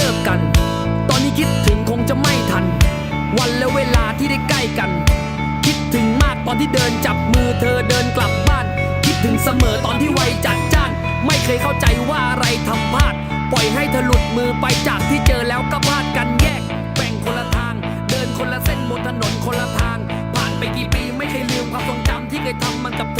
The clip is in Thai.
เลิกกัน ตอนนี้คิดถึงคงจะไม่ทัน วันและเวลาที่ได้ใกล้กัน คิดถึงมากตอนที่เดินจับมือเธอเดินกลับบ้าน คิดถึงเสมอตอนที่ไวจัดจ้าน ไม่เคยเข้าใจว่าอะไรทำพลาด ปล่อยให้เธอหลุดมือไปจากที่เจอแล้วก็พลาดกันแยก แบ่งคนละทาง เดินคนละเส้นบนถนนคนละทาง ผ่านไปกี่ปีไม่เคยลืมความทรงจำที่เคยทำมันกับเธอ